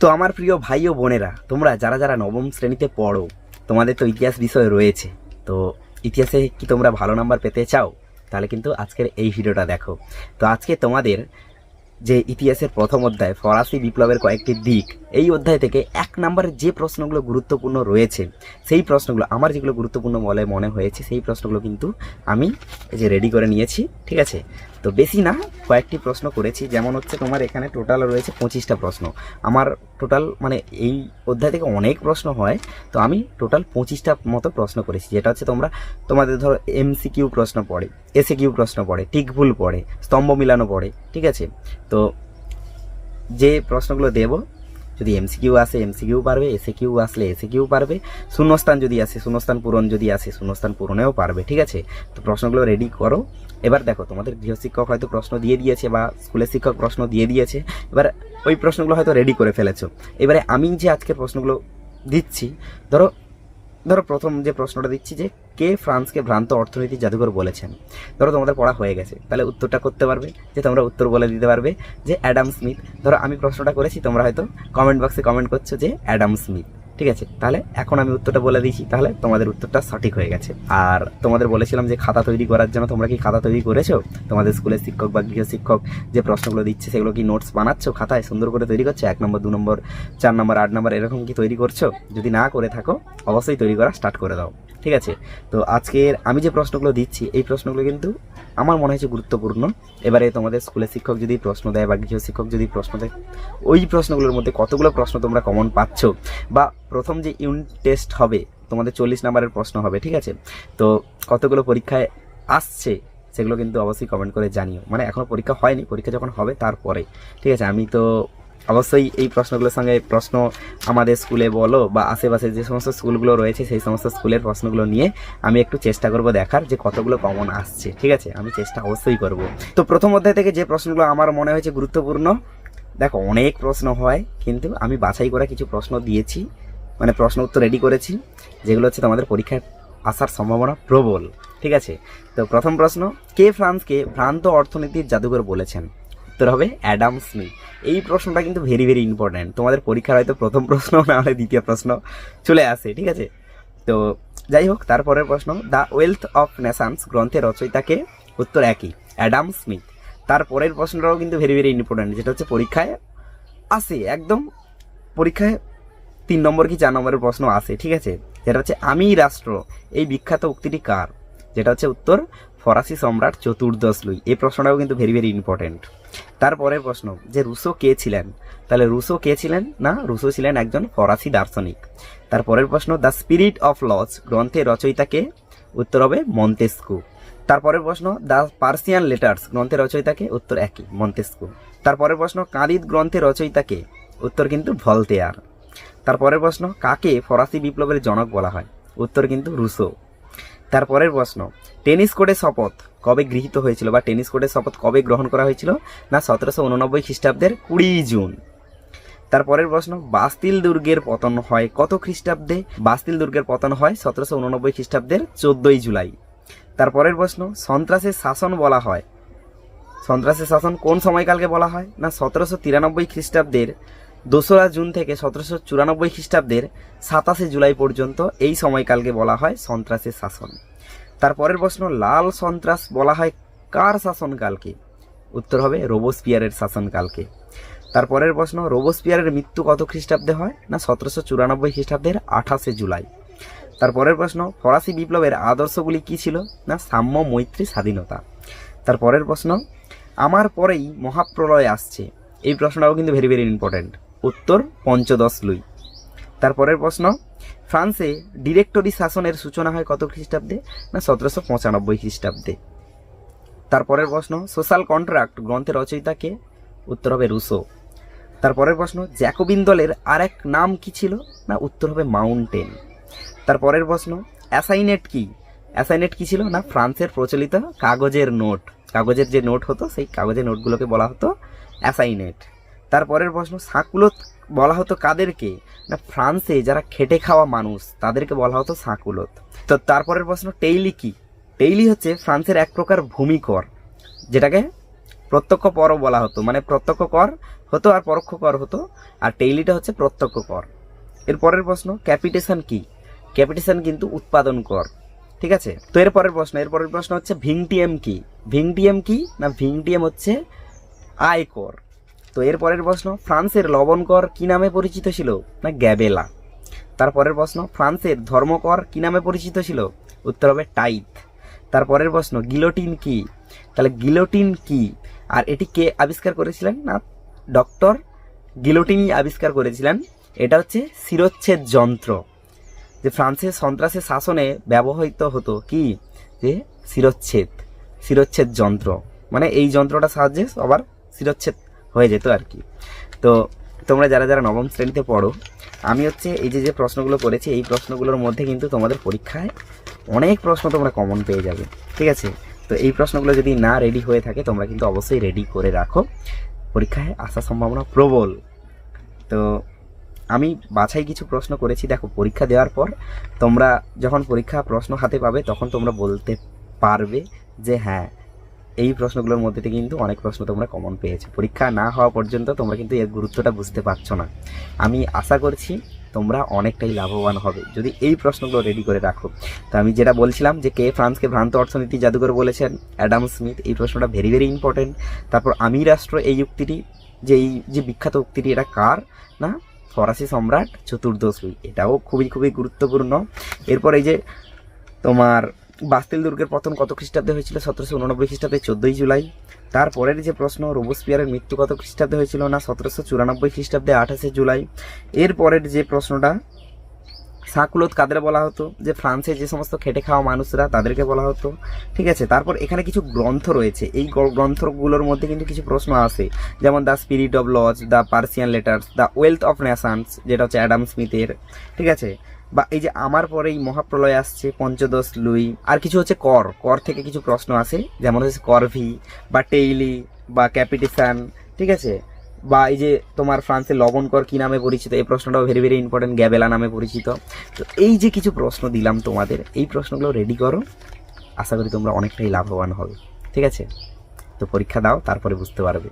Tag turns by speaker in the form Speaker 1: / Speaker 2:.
Speaker 1: তো আমার প্রিয় ভাই ও বোনেরা, তোমরা যারা যারা নবম শ্রেণীতে পড়ো, তোমাদের তো ইতিহাস বিষয় রয়েছে। তো ইতিহাসে কি তোমরা ভালো নাম্বার পেতে চাও? তাহলে কিন্তু আজকের এই ভিডিওটা দেখো। তো আজকে তোমাদের যে ইতিহাসের প্রথম অধ্যায়, ফরাসি বিপ্লবের কয়েকটি দিক, এই অধ্যায় থেকে এক নম্বরের যে প্রশ্নগুলো গুরুত্বপূর্ণ রয়েছে, সেই প্রশ্নগুলো, আমার যেগুলো গুরুত্বপূর্ণ বলে মনে হয়েছে, সেই প্রশ্নগুলো কিন্তু আমি যে রেডি করে নিয়েছি, ঠিক আছে? তো বেশি না, কয়েকটি প্রশ্ন করেছি। যেমন হচ্ছে তোমার এখানে টোটাল রয়েছে পঁচিশটা প্রশ্ন। আমার টোটাল মানে এই অধ্যায় থেকে অনেক প্রশ্ন হয়, তো আমি টোটাল পঁচিশটা মতো প্রশ্ন করেছি। যেটা হচ্ছে তোমরা, তোমাদের ধরো এমসিকিউ প্রশ্ন পড়ে এসে কিউ প্রশ্ন পড়ে টিক ভুল পড়ে, স্তম্ভ মিলানো পড়ে, ঠিক আছে? তো যে প্রশ্নগুলো দেব, যদি এমসিকিউ আসে এমসিকিউ পারবে এসে কিউ আসলে এসে কিউ পারবে, শূন্যস্থান যদি আসে, শূন্যস্থান পূরণ যদি আসে, শূন্যস্থান পূরণেও পারবে, ঠিক আছে? তো প্রশ্নগুলো রেডি করো। এবার দেখো, তোমাদের গৃহশিক্ষক হয়তো প্রশ্ন দিয়ে দিয়েছে বা স্কুলের শিক্ষক প্রশ্ন দিয়ে দিয়েছে। এবার ওই প্রশ্নগুলো হয়তো রেডি করে ফেলেছো। এবারে আমি যে আজকের প্রশ্নগুলো দিচ্ছি, ধরো ধরো প্রথম যে প্রশ্নটা দিচ্ছি যে, কে ফ্রান্সকে ভ্রান্ত অর্থনীতি জাদুঘর বলেছেন? ধরো তোমাদের পড়া হয়ে গেছে, তাহলে উত্তরটা করতে পারবে, যে তোমরা উত্তর বলে দিতে পারবে যে অ্যাডাম স্মিথ। ধরো আমি প্রশ্নটা করেছি, তোমরা হয়তো কমেন্ট বক্সে কমেন্ট করছ যে, অ্যাডাম স্মিথ। ঠিক আছে? তাহলে এখন আমি উত্তরটা বলে দিয়েছি। তাহলে তোমাদের উত্তরটা সঠিক হয়ে গেছে। আর তোমাদের বলেছিলাম যে খাতা তৈরি করার জন্য তোমরা কি খাতা তৈরি করেছ? তোমাদের স্কুলের শিক্ষক বা গৃহশিক্ষক যে প্রশ্নগুলো দিচ্ছে, সেগুলো কি নোটস বানাচ্ছো? খাতায় সুন্দর করে তৈরি করছ? এক নম্বর, দু নম্বর, চার নম্বর, আট নম্বর, এরকম কি তৈরি করছ? যদি না করে থাকো, অবশ্যই তৈরি করা স্টার্ট করে দাও। ঠিক আছে? তো আজকের আমি যে প্রশ্নগুলো দিচ্ছি, এই প্রশ্নগুলো কিন্তু আমার মনে হয়েছে গুরুত্বপূর্ণ। এবারে তোমাদের স্কুলের শিক্ষক যদি প্রশ্ন দেয় বা গৃহশিক্ষক যদি প্রশ্ন দেয়, ওই প্রশ্নগুলোর মধ্যে কতগুলো প্রশ্ন তোমরা কমন পাচ্ছ? বা প্রথম যে ইউনিট টেস্ট হবে, তোমাদের চল্লিশ নাম্বারের প্রশ্ন হবে, ঠিক আছে? তো কতগুলো পরীক্ষায় আসছে সেগুলো কিন্তু অবশ্যই কমেন্ট করে জানিও। মানে এখনও পরীক্ষা হয়নি, পরীক্ষা যখন হবে তারপরে, ঠিক আছে? আমি তো অবশ্যই এই প্রশ্নগুলোর সঙ্গে প্রশ্ন আমাদের স্কুলে বলো বা আশেপাশে যে সমস্ত স্কুলগুলো রয়েছে, সেই সমস্ত স্কুলের প্রশ্নগুলো নিয়ে আমি একটু চেষ্টা করব দেখার যে কতগুলো কমন আসছে, ঠিক আছে? আমি চেষ্টা অবশ্যই করব। তো প্রথম অধ্যায় থেকে যে প্রশ্নগুলো আমার মনে হয়েছে গুরুত্বপূর্ণ, দেখো, অনেক প্রশ্ন হয়, কিন্তু আমি বাছাই করা কিছু প্রশ্ন দিয়েছি। মানে প্রশ্ন উত্তর রেডি করেছি, যেগুলো হচ্ছে তোমাদের পরীক্ষায় আসার সম্ভাবনা প্রবল, ঠিক আছে? তো প্রথম প্রশ্ন, কে ফ্রান্সকে ভ্রান্ত অর্থনীতির জাদুঘর বলেছেন? উত্তর হবে অ্যাডাম স্মিথ। এই প্রশ্নটা কিন্তু ভেরি ভেরি ইম্পর্ট্যান্ট তোমাদের পরীক্ষার হয়তো প্রথম প্রশ্ন, না হলে দ্বিতীয় প্রশ্ন চলে আসে, ঠিক আছে? তো যাই হোক, তারপরের প্রশ্ন, দ্য ওয়েলথ অফ নেশানস গ্রন্থের রচয়িতাকে উত্তর একই, অ্যাডাম স্মিথ। তারপরের প্রশ্নটাও কিন্তু ভেরি ভেরি ইম্পর্ট্যান্ট যেটা হচ্ছে পরীক্ষায় আসে, একদম পরীক্ষায় তিন নম্বর কি, চার নম্বরের প্রশ্ন আসে ঠিক আছে? যেটা হচ্ছে আমি রাষ্ট্র, এই বিখ্যাত উক্তিটি কার? যেটা হচ্ছে উত্তর, ফরাসি সম্রাট চতুর্দশ লুই এই প্রশ্নটাও কিন্তু ভেরি ভেরি ইম্পর্টেন্ট তারপরের প্রশ্ন, যে রুশো কে ছিলেন? তাহলে রুশো কে ছিলেন? না, রুশো ছিলেন একজন ফরাসি দার্শনিক। তারপরের প্রশ্ন, দ্য স্পিরিট অফ লস গ্রন্থের রচয়িতাকে উত্তর হবে, মন্তেস্কু। তারপরের প্রশ্ন, দ্য পার্সিয়ান লেটার্স গ্রন্থের রচয়িতাকে উত্তর একই, মন্তেস্কু। তারপরের প্রশ্ন, কাঁদিদ গ্রন্থের রচয়িতাকে উত্তর কিন্তু ভলতেয়ার। তারপরের প্রশ্ন, কাকে ফরাসি বিপ্লবের জনক বলা হয়? উত্তর কিন্তু রুশো। তারপরের প্রশ্ন, টেনিস কোর্টের শপথ কবে গৃহীত হয়েছিল বা টেনিস কোর্টের শপথ কবে গ্রহণ করা হয়েছিল? না, সতেরোশো উননব্বই খ্রিস্টাব্দের কুড়ি জুন। তারপরের প্রশ্ন, বাস্তিল দুর্গের পতন হয় কত খ্রিস্টাব্দে? বাস্তিল দুর্গের পতন হয় সতেরোশো উননব্বই খ্রিস্টাব্দের চোদ্দই জুলাই। তারপরের প্রশ্ন, সন্ত্রাসের শাসন বলা হয়? সন্ত্রাসের শাসন কোন সময়কালকে বলা হয়? না, সতেরোশো তিরানব্বই খ্রিস্টাব্দের দোসরা জুন থেকে সতেরোশো চুরানব্বই খ্রিস্টাব্দের সাতাশে জুলাই পর্যন্ত এই সময়কালকে বলা হয় সন্ত্রাসের শাসন। তারপরের প্রশ্ন, লাল সন্ত্রাস বলা হয় কার শাসনকালকে? উত্তর হবে, রোবোস্পিয়ারের শাসনকালকে। তারপরের প্রশ্ন, রোবোস্পিয়ারের মৃত্যু কত খ্রিস্টাব্দে হয় না সতেরোশো চুরানব্বই খ্রিস্টাব্দের আঠাশে জুলাই? তারপরের প্রশ্ন, ফরাসি বিপ্লবের আদর্শগুলি কি ছিল না সাম্য মৈত্রী স্বাধীনতা? তারপরের প্রশ্ন, আমার পরেই মহাপ্রলয় আসছে। এই প্রশ্নটাও কিন্তু ভেরি ভেরি ইম্পর্ট্যান্ট উত্তর পঞ্চদশ লুই। তারপরের প্রশ্ন, ফ্রান্সে ডিরেক্টরি শাসনের সূচনা হয় কত খ্রিস্টাব্দে? না, সতেরোশো পঁচানব্বই খ্রিস্টাব্দে। তারপরের প্রশ্ন, সোশ্যাল কন্ট্রাক্ট গ্রন্থের রচয়িতাকে উত্তর হবে রুশো। তারপরের প্রশ্ন, জ্যাকোবিন দলের আর এক নাম কি ছিল? না, উত্তর হবে মাউন্টেন। তারপরের প্রশ্ন, অ্যাসাইনেট কি? অ্যাসাইনেট কি ছিল? না, ফ্রান্সের প্রচলিত কাগজের নোট। কাগজের যে নোট হতো, সেই কাগজের নোটগুলোকে বলা হতো অ্যাসাইনেট। তারপরের প্রশ্ন, সাঁকুলত বলা হতো কাদেরকে? না, ফ্রান্সে যারা খেটে খাওয়া মানুষ, তাদেরকে বলা হতো সাঁকুলত। তো তারপরের প্রশ্ন, টেইলি কি? টেইলি হচ্ছে ফ্রান্সের এক প্রকার ভূমিকর, যেটাকে প্রত্যক্ষ করও বলা হতো। মানে প্রত্যক্ষ কর হতো আর পরোক্ষ কর হতো, আর টেইলিটা হচ্ছে প্রত্যক্ষ কর। এর পরের প্রশ্ন, ক্যাপিটেশন কি? ক্যাপিটেশন কিন্তু উৎপাদন কর, ঠিক আছে? তো এর পরের প্রশ্ন, এর পরের প্রশ্ন হচ্ছে, ভিংটিএম কি? ভিংটিএম কি? না, ভিংটিএম হচ্ছে আয় কর তো এর পরের প্রশ্ন, ফ্রান্সের লবণ কর কি নামে পরিচিত ছিল? না, গ্যাবেলা। তারপরের প্রশ্ন, ফ্রান্সের ধর্মকর কি নামে পরিচিত ছিল? উত্তর হবে টাইথ তারপরের প্রশ্ন, গিলোটিন কি? তাহলে গিলোটিন কি? আর এটি কে আবিষ্কার করেছিলেন? না, ডক্টর গিলোটিনই আবিষ্কার করেছিলেন। এটা হচ্ছে শিরোচ্ছেদ যন্ত্র। যে ফ্রান্সের সন্ত্রাসের শাসনে ব্যবহৃত হতো কি? যে শিরোচ্ছেদ শিরোচ্ছেদ যন্ত্র। মানে এই যন্ত্রটা সাহায্যে সবার শিরোচ্ছেদ হয়ে যেত আর কি। তো তোমরা যারা যারা নবম শ্রেণীতে পড়ো, আমি হচ্ছে এই যে যে প্রশ্নগুলো করেছি, এই প্রশ্নগুলোর মধ্যে কিন্তু তোমাদের পরীক্ষায় অনেক প্রশ্ন তোমরা কমন পেয়ে যাবে, ঠিক আছে? তো এই প্রশ্নগুলো যদি না রেডি হয়ে থাকে, তোমরা কিন্তু অবশ্যই রেডি করে রাখো। পরীক্ষায় আসার সম্ভাবনা প্রবল। তো আমি বাছাই কিছু প্রশ্ন করেছি, দেখো, পরীক্ষা দেওয়ার পর তোমরা যখন পরীক্ষা প্রশ্ন হাতে পাবে, তখন তোমরা বলতে পারবে যে হ্যাঁ এই প্রশ্নগুলোর মধ্যে থেকে কিন্তু অনেক প্রশ্ন তোমরা কমন পেয়েছ। পরীক্ষা না হওয়া পর্যন্ত তোমরা কিন্তু এর গুরুত্বটা বুঝতে পারছ না। আমি আশা করছি তোমরা অনেকটাই লাভবান হবে। যদি এই প্রশ্নগুলো রেডি করে রাখো, তো আমি যেটা বলছিলাম যে কে ফ্রান্সকে ভ্রান্ত অর্থনীতি জাদুঘর বলেছেন, অ্যাডাম স্মিথ, এই প্রশ্নটা ভেরি ভেরি ইম্পর্টেন্ট তারপর আমি রাষ্ট্র এই উক্তিটি, যে এই যে বিখ্যাত উক্তিটি, এটা কার? না, ফরাসি সম্রাট চতুর্দশ। এটাও খুবই খুবই গুরুত্বপূর্ণ। এরপর এই যে তোমার বাস্তিল দুর্গের পতন কত খ্রিস্টাব্দে হয়েছিল? সতেরোশো উননব্বই খ্রিস্টাব্দে চোদ্দোই জুলাই। তারপরের যে প্রশ্ন রোবোস্পিয়ারের মৃত্যু কত খ্রিস্টাব্দে হয়েছিল না? সতেরোশো চুরানব্বই খ্রিস্টাব্দে আঠাশে জুলাই। এরপরের যে প্রশ্নটা, সাকুলত কাদের বলা হতো? যে ফ্রান্সে যে সমস্ত খেটে খাওয়া মানুষরা, তাদেরকে বলা হতো। ঠিক আছে? তারপর এখানে কিছু গ্রন্থ রয়েছে। এই গ্রন্থগুলোর মধ্যে কিন্তু কিছু প্রশ্ন আসে। যেমন the spirit of laws, the Persian letters, the wealth of nations যেটা হচ্ছে অ্যাডাম স্মিথের। ঠিক আছে? বা এই যে আমার পরে এই মহাপ্রলয় আসছে, পঞ্চদশ লুই, আর কিছু হচ্ছে কর। কর থেকে কিছু প্রশ্ন আসে, যেমন হচ্ছে করভি বা টেইলি, বা ক্যাপিটেশন ঠিক আছে? বা এই যে তোমার ফ্রান্সে লবণ কর কি নামে পরিচিত, এই প্রশ্নটাও ভেরি ভেরি ইম্পর্টেন্ট গ্যাবেলা নামে পরিচিত। তো এই যে কিছু প্রশ্ন দিলাম তোমাদের, এই প্রশ্নগুলো রেডি করো। আশা করি তোমরা অনেকটাই লাভবান হবে, ঠিক আছে? তো পরীক্ষা দাও, তারপরে বুঝতে পারবে।